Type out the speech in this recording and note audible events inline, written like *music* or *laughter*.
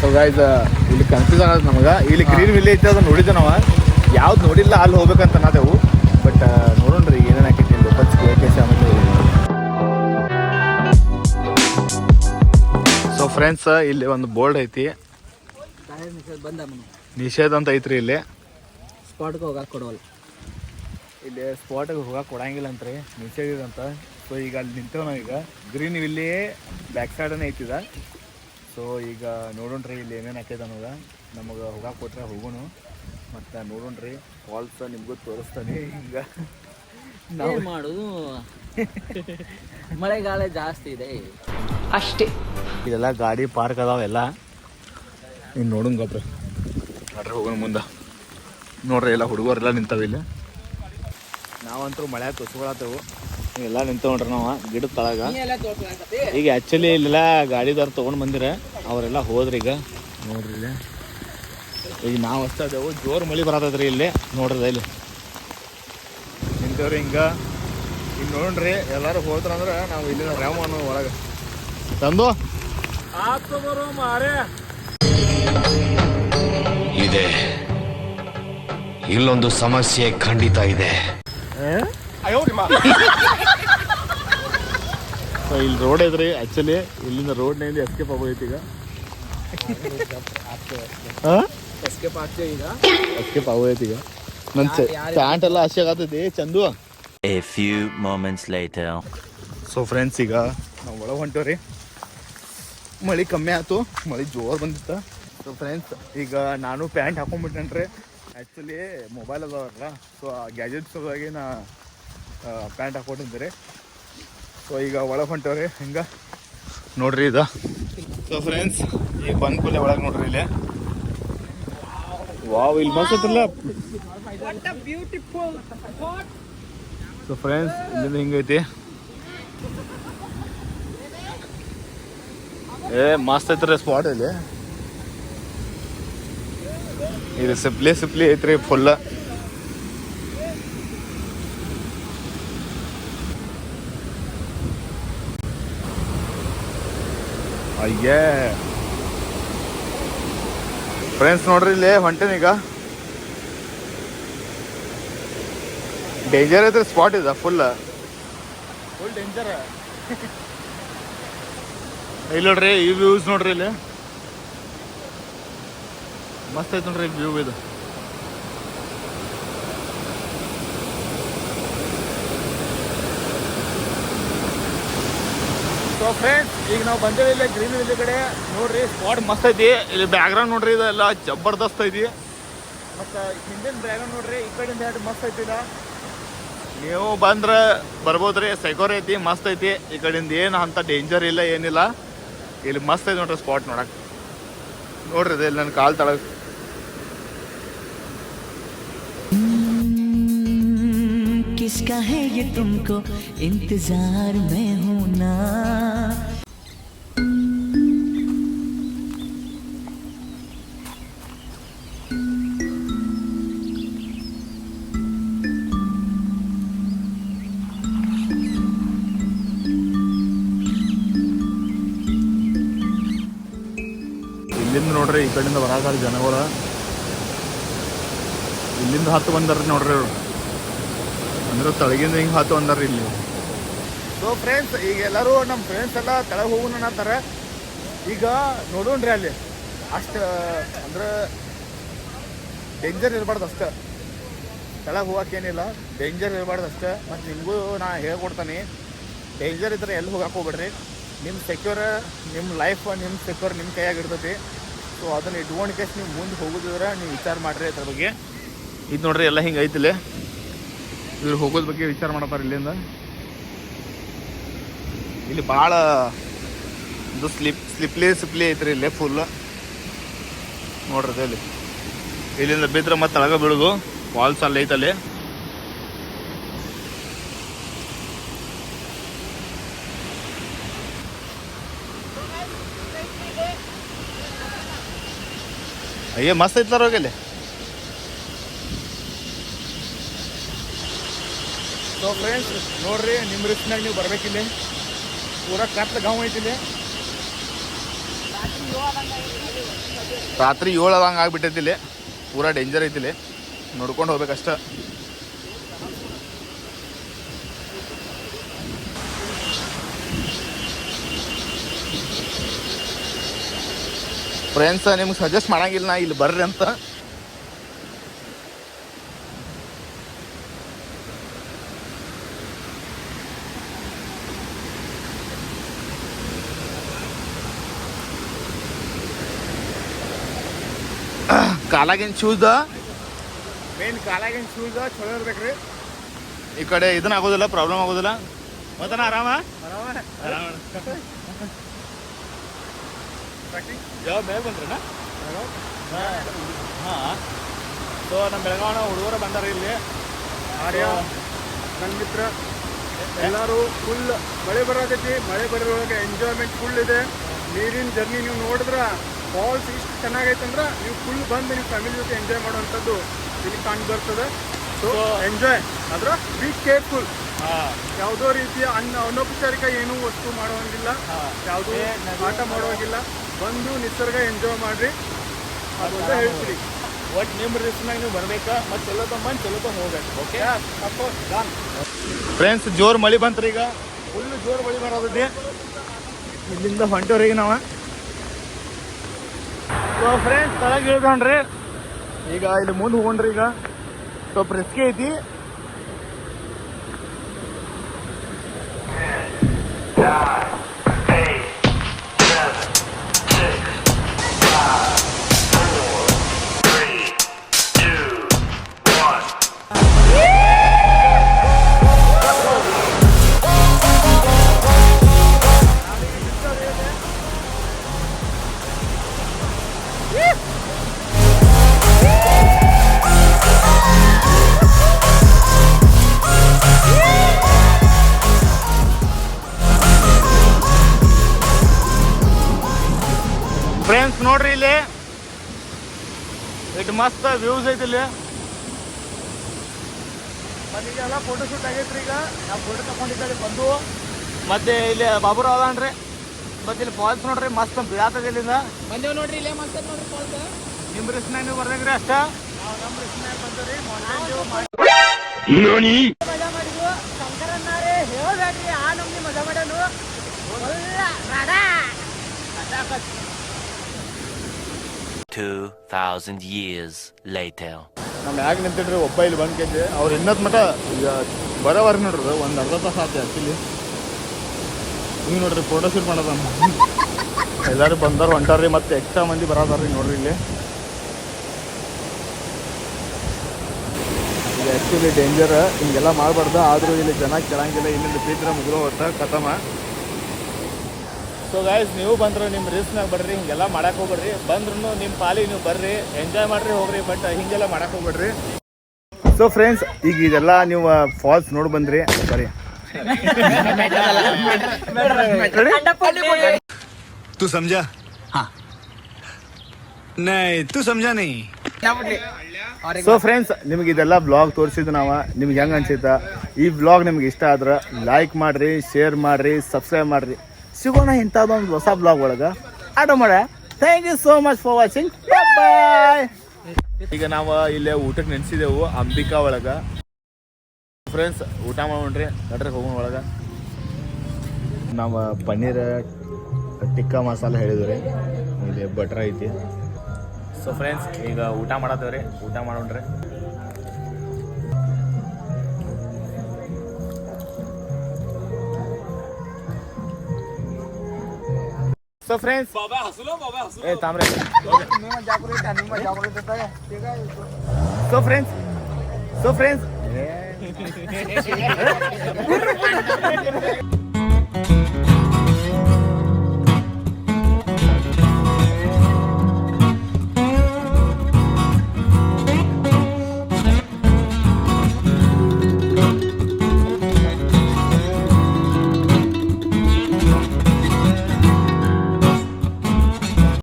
So guys ಇಲ್ಲಿ confuse ಆಗೋದು ನಮಗೆ. ಇಲ್ಲಿ ಗ್ರೀನ್ ವಿಲ್ಲಿ ಐತೆ ಅದನ್ನ ನೋಡಿದ್ದೆ ನಾವು. ಯಾವ್ದು ನೋಡಿಲ್ಲ ಅಲ್ಲಿ ಹೋಗ್ಬೇಕಂತ ನಾದೆವು ಬಟ್ ನೋಡೋಣ್ರಿ ಏನೇನು ಹಾಕೈತಿ ಬಸ್ ಕೇಸ್ ಆಮೇಲೆ ಸೊ ಫ್ರೆಂಡ್ಸ್ ಇಲ್ಲಿ ಒಂದು ಬೋರ್ಡ್ ಐತಿ. ನಿಷೇಧ ಅಂತ ಐತ್ರಿ ಇಲ್ಲಿ. ಸ್ಪಾಟ್ಗೆ ಹೋಗಕ್ಕೆ ಕೊಡೋಲ್ಲ. ಇಲ್ಲಿ ಸ್ಪಾಟ್ಗೆ ಹೋಗಕ್ಕೆ ಕೊಡಂಗಿಲ್ಲ ಅಂತ್ರಿ ನಿಷೇಧ ಇದೆ ಅಂತ. ಸೊ ಈಗ ಅಲ್ಲಿ ನಿಂತೇವೆ ನಾವೀಗ. ಗ್ರೀನ್ ವಿಲ್ಲಿ ಬ್ಯಾಕ್ ಸೈಡನೇ ಐತಿದ. ಸೊ ಈಗ ನೋಡೋಣ ರೀ ಇಲ್ಲಿ ಏನೇನು ಹಾಕೈತೆ ಅನ್ನೋದ. ನಮಗೆ ಹೋಗಕ್ಕೆ ಕೊಟ್ರೆ ಹೋಗೋಣ ಮತ್ತು ನೋಡೋಣ್ರಿ ಫಾಲ್ಸ್ ನಿಮಗೂ ತೋರಿಸ್ತಾನೆ ಈಗ. ನಾವು ಮಾಡೋದು? ಮಳೆಗಾಲ ಜಾಸ್ತಿ ಇದೆ. ಅಷ್ಟೇ. ಇದೆಲ್ಲ ಗಾಡಿ ಪಾರ್ಕ್ ಅದಾವೆಲ್ಲ ಇನ್ನು ನೋಡೋಣ ಗೊಬ್ರ. ನೋಡ್ರಿ ಹೋಗೋಣ ಮುಂದೆ. ನೋಡ್ರಿ ಎಲ್ಲ ಹುಡುಗರೆಲ್ಲ ನಿಂತಾವ ಇಲ್ಲಿ. ನಾವಂತೂ ಮಳೆ ತುಸ್ಕೊಳತ್ತೇವು ಎಲ್ಲ ನಿಂತ ನೋಡ್ರಿ ನಾವು ಗಿಡದ ತಳಗ. ಈಗ ಆ್ಯಕ್ಚುಲಿ ಇಲ್ಲೆಲ್ಲ ಗಾಡಿದವ್ರು ತೊಗೊಂಡು ಬಂದಿರ. ಅವರೆಲ್ಲ ಹೋದ್ರಿ ಈಗ. ನೋಡ್ರಿ ಇಲ್ಲಿ. ಈಗ ನಾವು ಅಷ್ಟೇ ಅದೇವು ಜೋರು ಮಳೆ ಬರತೈತ್ರಿ ಇಲ್ಲಿ. ನೋಡ್ರಿ ಇಲ್ಲಿ. ನಿಂತವ್ರಿ ಹಿಂಗ. ಈಗ ನೋಡ್ರಿ ಎಲ್ಲರೂ ಹೋದ್ರಂದ್ರೆ ನಾವು ಇಲ್ಲಿನ ರಾಮ ಅನ್ನೋ ಒಳಗೆ. ತಂದು ಇದೆ. ಇಲ್ಲೊಂದು ಸಮಸ್ಯೆ ಖಂಡಿತ ಇದೆ. *laughs* ಸೊ ಇಲ್ಲಿ ರೋಡ್ ಐತ್ರಿ. ಆ್ಯಕ್ಚುಲಿ ಇಲ್ಲಿಂದ ರೋಡ್ನಿಂದ ಎಸ್ಕೇಪ್ ಆಗೋಯ್ತು ಈಗ. ಎಸ್ಕೇಪ್ ಆಗ್ತೇವೆ ಈಗ. ಎಸ್ಕೇಪ್ ಆಗೋಯ್ತು ಈಗ. ನನ್ನ ಪ್ಯಾಂಟ್ ಎಲ್ಲ ಹಸಿ ಆಗತೈತಿ Chandu. A few moments light so friends ಈಗ ನಾವು ಒಳಗೆ ಹೊಂಟೇವ್ರಿ. ಮಳೆ ಕಮ್ಮಿ ಆಯ್ತು ಮಳೆ ಜೋರು ಬಂದಿತ್ತು. ಸೊ ಫ್ರೆಂಡ್ಸ್ ಈಗ ನಾನು ಪ್ಯಾಂಟ್ ಹಾಕೊಂಡ್ಬಿಟ್ಟೆನ್ರಿ ಆ್ಯಕ್ಚುಲಿ ಮೊಬೈಲ್ ಅದಾವಲ್ಲ. ಸೊ ಆ ಗ್ಯಾಜೆಟ್ಸ್ ಸಲುವಾಗಿ ನಾ ಪ್ಯಾಂಟ್ ಹಾಕೊಂಡಿದ್ದೆ ಸೊ ಈಗ ಒಳಗೆ ಹೊಂಟವ್ರಿ, ಹಿಂಗೆ? ನೋಡ್ರಿ ಇದು. ಸೊ ಫ್ರೆಂಡ್ಸ್ ಈ ಬಂದ ಕೂಲೆ ಒಳಗೆ ನೋಡ್ರಿ ಇಲ್ಲಿ. ವಾವ್ ಇಲ್ಲಿ ಬಸ್ ಐತಲ್ಲ. ಸೊ ಫ್ರೆಂಡ್ಸ್ ಇಲ್ಲಿಂದ ಹಿಂಗೈತಿ ಏ, ಮಸ್ತ್ ಐತ್ರಿ ಸ್ಪಾಟ್ ಇಲ್ಲಿ. ಇದು ಸಿಪ್ಲಿ ಸಿಪ್ಲಿ ಐತ್ರಿ ಫುಲ್ ಅಯ್ಯೇ. ಫ್ರೆಂಡ್ಸ್ ನೋಡ್ರಿ ಇಲ್ಲಿ ಹೊಂಟೇನೀಗ ಡೇಂಜರ್ ಐತ್ರಿ ಸ್ಪಾಟ್ ಇದೆ ಫುಲ್ ಫುಲ್ ಡೇಂಜರ್ ಇಲ್ಲಿ ನೋಡ್ರಿ, ಈ ವ್ಯೂಸ್ ನೋಡ್ರಿ ಇಲ್ಲಿ. ಮಸ್ತ್ ಐತೆ ನೋಡ್ರಿ ವ್ಯೂ ಇದು. ಸೊ ಫ್ರೆಂಡ್ಸ್ ಈಗ ನಾವು ಬಂದೇವೆ ಇಲ್ಲಿ ಗ್ರೀನ್ ವಿಲ್ ಕಡೆ. ನೋಡ್ರಿ ಸ್ಪಾಟ್ ಮಸ್ತ್ ಐತಿ. ಇಲ್ಲಿ ಬ್ಯಾಕ್ಗ್ರೌಂಡ್ ನೋಡ್ರಿ, ಇದೆಲ್ಲ ಜಬರ್ದಸ್ತ್ ಐತಿ. ಮತ್ತು ಹಿಂದಿನ ಬ್ಯಾಗ್ರೌಂಡ್ ನೋಡ್ರಿ, ಈ ಕಡೆಯಿಂದ ಎರಡು ಮಸ್ತ್ ಐತಿ ಇಲ್ಲ ನೀವು ಬಂದ್ರೆ ಬರ್ಬೋದ್ರಿ ಸೈಕೋರಿ ಐತಿ, ಮಸ್ತ್ ಐತಿ. ಈ ಕಡೆಯಿಂದ ಏನು ಅಂತ ಡೇಂಜರ್ ಇಲ್ಲ, ಏನಿಲ್ಲ. ಇಲ್ಲಿ ಮಸ್ತ್ ಐತಿ ನೋಡ್ರಿ ಸ್ಪಾಟ್ ನೋಡಕ್. ನೋಡ್ರಿ ಇಲ್ಲಿ ನನ್ನ ಕಾಲ್ ತಳಗ. किसका है ये तुमको इंतजार में हूं ना ಇಲ್ಲಿಂದ ನೋಡ್ರಿ ಈ ಕಡೆಯಿಂದ ಬರಾಕಾರ ಜನಗಳು ಇಲ್ಲಿಂದ ಹತ್ತು ಬಂದಾರ್ರಿ ನೋಡ್ರಿ ಇವ್ರು ಅಂದ್ರೆ ತಳಗಿಂದ ಹಿಂಗೆ ಹತ್ತು ಅಂದ್ರ ಇಲ್ಲಿ. ಸೊ ಫ್ರೆಂಡ್ಸ್ ಈಗ ಎಲ್ಲರೂ ನಮ್ಮ ಫ್ರೆಂಡ್ಸ್ ಎಲ್ಲ ಕೆಳಗೆ ಹೋಗೋಣ ಅನ್ನತ್ತಾರ. ಈಗ ನೋಡೋಣ್ರಿ ಅಲ್ಲಿ. ಅಷ್ಟು ಅಂದ್ರೆ ಡೇಂಜರ್ ಇರಬಾರ್ದು ಅಷ್ಟೇ. ಕೆಳಗೆ ಹೋಗಕ್ಕೇನಿಲ್ಲ ಡೇಂಜರ್ ಇರಬಾರ್ದು ಅಷ್ಟೇ. ಮತ್ತು ನಿಮಗೂ ನಾ ಹೇಳ್ಕೊಡ್ತಾನೆ. ಡೇಂಜರ್ ಇದ್ರೆ ಎಲ್ಲಿ ಹೋಗಕ್ಕೆ ಹೋಗ್ಬೇಡ್ರಿ. ನಿಮ್ಮ ಸೆಕ್ಯೂರ್ ನಿಮ್ಮ ಲೈಫ್ ನಿಮ್ಮ ಸೆಕ್ಯೂರ್ ನಿಮ್ಮ ಕೈಯಾಗ ಇರ್ತೈತಿ. ಸೊ ಅದನ್ನ ಇಟ್ಕೊಂಡು ಕೇಸ್ ನೀವು ಮುಂದೆ ಹೋಗೋದಿದ್ರೆ ನೀವು ವಿಚಾರ ಮಾಡ್ರಿ ಅದ್ರ ಬಗ್ಗೆ. ಇದು ನೋಡ್ರಿ ಎಲ್ಲ ಹಿಂಗೆ ಐತಿಲ್ಲ ಇವ್ರು ಹೋಗೋದ್ ಬಗ್ಗೆ ವಿಚಾರ ಮಾಡತ್ತಾರ ಇಲ್ಲಿಂದ? ಇಲ್ಲಿ ಬಹಳ ಇದು ಸ್ಲಿಪ್, ಸ್ಲಿಪ್ಲಿ ಸ್ಲಿಪ್ಲಿ ಐತ್ರಿ ಇಲ್ಲೇ ಫುಲ್ ನೋಡ್ರಿ ಇಲ್ಲಿ. ಇಲ್ಲಿಂದ ಬಿದ್ರೆ ಮತ್ತೆ ತಳಗ ಬೀಳುದು. ಫಾಲ್ಸ್ ಅಲ್ಲಿ. ಐತಲ್ಲಿ ಅಯ್ಯ, ಮಸ್ತ್ ಐತಾರ ಹೋಗಿಲ್ಲಿ ಸೊ ಫ್ರೆಂಡ್ಸ್ ನೋಡ್ರಿ ನಿಮ್ಮ ರೀತಿನಾಗ ನೀವು ಬರ್ಬೇಕಿಲ್ಲ ಪೂರ ಕತ್ಲ ಗಾಂವ್ ಐತಿಲ್ಲಿ ರಾತ್ರಿ ಏಳು ಅದಂಗೆ ಆಗ್ಬಿಟ್ಟೈತಿ ಇಲ್ಲಿ. ಪೂರಾ ಡೇಂಜರ್ ಐತಿ ಇಲ್ಲಿ. ನೋಡ್ಕೊಂಡು ಹೋಗ್ಬೇಕಷ್ಟ ಫ್ರೆಂಡ್ಸ್ ನಿಮ್ಗೆ ಸಜೆಸ್ಟ್ ಮಾಡಂಗಿಲ್ಲ ನಾ ಇಲ್ಲಿ ಬರ್ರಿ ಅಂತ. *coughs* ಕಾಲಾಗಿನ ಶೂಸ್ ಮೇನ್ ಕಾಲಾಗಿನ ಶೂಸ್ ಚಲೋ ಇರ್ಬೇಕ್ರಿ. ಈ ಕಡೆ ಇದನ್ನ ಆಗೋದಿಲ್ಲ ಪ್ರಾಬ್ಲಮ್ ಆಗೋದಿಲ್ಲ. ಮತ್ತನ ಆರಾಮ? ಯಾವ ಬೇಗ ಬಂದ್ರನ ಹಾಂ. ಸೊ ನಮ್ಮ ಬೆಳಗಾವಣ ಹುಡುಗರು ಬಂದಾರ ಇಲ್ಲಿ. ಆರ್ಯ ನನ್ನ ಮಿತ್ರ. ಎಲ್ಲರೂ ಫುಲ್ ಮಳೆ ಬರೋದೈತಿ. ಮಳೆ ಬರೋದ್ರೊಳಗೆ ಎಂಜಾಯ್ಮೆಂಟ್ ಫುಲ್ ಇದೆ. ನೀರಿನ ಜರ್ನಿ ನೀವು ನೋಡಿದ್ರ ಫಾಲ್ಸ್ ಇಷ್ಟು ಚೆನ್ನಾಗೈತಂದ್ರೆ ನೀವು ಫುಲ್ ಬಂದು ನೀವು ಫ್ಯಾಮಿಲಿ ಜೊತೆ ಎಂಜಾಯ್ ಮಾಡುವಂಥದ್ದು ಇಲ್ಲಿ ಕಾಣ್ ಬರ್ತದೆ. ಸೊ ಎಂಜಾಯ್ ಆದ್ರೆ ಬಿ ಕೇರ್ಫುಲ್ ಹಾಂ. ಯಾವುದೋ ರೀತಿಯ ಅನ್ನ ಅನೌಪಚಾರಿಕ ಏನೂ ವಸ್ತು ಮಾಡುವಂಗಿಲ್ಲ. ಯಾವುದೋ ಆಟ ಮಾಡುವಂಗಿಲ್ಲ. ಬಂದು ನಿಸರ್ಗ ಎಂಜಾಯ್ ಮಾಡ್ರಿ. ಅದೊಂದು ಹೇಳ್ತೀರಿ. ಒಟ್ಟು ನಿಮ್ಮ ರಿಸ್ಕ್ನಾಗ ನೀವು ಬರ್ಬೇಕಾ? ಮತ್ತು ಚಲೋ ಬಂದು ಚಲೋ ಬಂದು ಹೋಗ್ಬೇಕು ಓಕೆ ಫ್ರೆಂಡ್ಸ್ ಜೋರ್ ಮಳಿ ಬಂತ್ರಿ ಈಗ. ಫುಲ್ ಜೋರು ಮಳೆ ಬರೋದೈತಿ. ಇಲ್ಲಿಂದ ಹೊಂಟೋರಿಗೆ ನಾವು. ಫ್ರೆಂಡ್ಸ್ ಈಗ ಇಲ್ಲಿ ಮುಂದೆ ಹೋಗ್ರಿ ಈಗ. ಸ್ವಲ್ಪ ರಿಸ್ಕಿ ಐತಿ. ಫ್ರೆಂಡ್ಸ್ ಮಸ್ತ್ ವ್ಯೂಸ್ ಐತಿ ಇಲ್ಲಿ. ಮತ್ತೆ ಈಗೆಲ್ಲ ಫೋಟೋ ಶೂಟ್ ಆಗೈತ್ರಿ ಈಗ. ನಾವು ಫೋಟೋ ತಗೊಂಡಿದ್ದಾರೆ ಬಂದು. ಮತ್ತೆ ಇಲ್ಲಿ ಬಾಬುರ ಅದಾನ್ರಿ. ಮತ್ತೆ ಇಲ್ಲಿ ಫಾಲ್ಸ್ ನೋಡ್ರಿ ಮಸ್ತ್ ಬೀಳಾತದ ಇಲ್ಲಿಂದ. ಬಂದೇವ್ ನೋಡ್ರಿ ಇಲ್ಲೇ ಮಸ್ತ್ ನೋಡ್ರಿ ಫಾಲ್ಸ್ ನಿಮ್ಮ ರಿಸ್ನಾಗ ನೀವು ಬರ್ದಂಗ್ರಿ ಅಷ್ಟ. ನಾವು ನಮ್ಮ ರಿಸ್ನಾಗ ಮಾಡಿದ್ವು 2,000 years later. ನಮ್ಮ ಯಾಕೆ ನಿಂತಿಡ್ರಿ ಒಬ್ಬ ಇಲ್ಲಿ ಬಂದ್ ಕೆಜಿ ಅವ್ರು ಇನ್ನತ್ ಮಟ ಈಗ ಬರೋವರೆಗೆ ನೋಡ್ರಿ ಒಂದು ಅರ್ಧ ತಾಸು ಆಯ್ತು ಆ್ಯಕ್ಚುಲಿ ನೀವು ನೋಡ್ರಿ ಫೋಟೋ ಶೂಟ್ ಮಾಡೋದ ಎಲ್ಲರೂ ಬಂದಾರ ಹೊಂಟಾರ್ರಿ ಮತ್ತೆ ಎಕ್ಸ್ಟ್ರಾ ಮಂದಿ ಬರೋದಾರ್ರಿ ನೋಡ್ರಿ ಇಲ್ಲಿ. ಇದು ಆ್ಯಕ್ಚುಲಿ ಡೇಂಜರ್ ಹಿಂಗೆಲ್ಲ ಮಾಡಬಾರ್ದು ಆದರೂ ಇಲ್ಲಿ ಜನ ಕೆಳಂಗಿಲ್ಲ ಇಲ್ಲಿಂದ ಪೀತ್ರ ಮುಗಿದೋ ಹೊತ್ತ ಕಥಮ ಸೊ ಗಾಯ್ಸ್ ನೀವು ಬಂದ್ರೆ ನಿಮ್ಮ ರಿಸ್ಕ್ನಾಗ ಬರ್ರಿ ಹಿಂಗೆಲ್ಲ ಮಾಡಕ್ಕೆ ಹೋಗ್ಬೇಡ್ರಿ ಬಂದ್ರೂ ನಿಮ್ಮ ಪಾಲಿಗೆ ನೀವು ಬರ್ರಿ ಎಂಜಾಯ್ ಮಾಡ್ರಿ ಹೋಗ್ರಿ ಬಟ್ ಹಿಂಗೆಲ್ಲ ಮಾಡಕ್ಕೆ ಹೋಗ್ಬೇಡ್ರಿ ಸೊ ಫ್ರೆಂಡ್ಸ್ ಈಗ ಇದೆಲ್ಲ ನೀವು ಫಾಲ್ಸ್ ನೋಡಿ ಬಂದ್ರಿ ಸಾರಿ तू समझा हाँ नहीं तू समझा नहीं ಸೊ ಫ್ರೆಂಡ್ಸ್ ನಿಮ್ಗೆ ಇದೆಲ್ಲ ಬ್ಲಾಗ್ ತೋರಿಸಿದ್ದು ನಾವು ನಿಮ್ಗೆ ಹೆಂಗೆ ಅನ್ಸಿತ್ತ ಈ ಬ್ಲಾಗ್ ನಿಮ್ಗೆ ಇಷ್ಟ ಆದ್ರೆ ಲೈಕ್ ಮಾಡ್ರಿ ಶೇರ್ ಮಾಡ್ರಿ ಸಬ್ಸ್ಕ್ರೈಬ್ ಮಾಡ್ರಿ ಸಿಗೋಣ ಇಂಥದ್ದೊಂದು ಹೊಸ ಬ್ಲಾಗ್ ಒಳಗೆ. ಆಟ ಮಾಡ. Thank you so much for watching bye ಈಗ ನಾವು ಇಲ್ಲೇ ಊಟಕ್ಕೆ ನೆನೆಸಿದೆವು ಅಂಬಿಕಾ ಒಳಗೆ. ಫ್ರೆಂಡ್ಸ್ ಊಟ ಮಾಡೋಣ್ರಿ ನಡ್ರಿ ಹೋಗೋಣ ಒಳಗೆ. ನಾವು ಪನ್ನೀರ್ ಟಿಕ್ಕಾ ಮಸಾಲ ಹೇಳಿದ್ರಿ. ಇಲ್ಲಿ ಬಟ್ರ ಐತಿ. ಸೊ ಫ್ರೆಂಡ್ಸ್ ಈಗ ಊಟ ಮಾಡತ್ತೇವ್ರಿ. ಊಟ ಮಾಡೋಣ್ರಿ So friends, Hey, Tamre. So friends, so friends. *laughs* *laughs*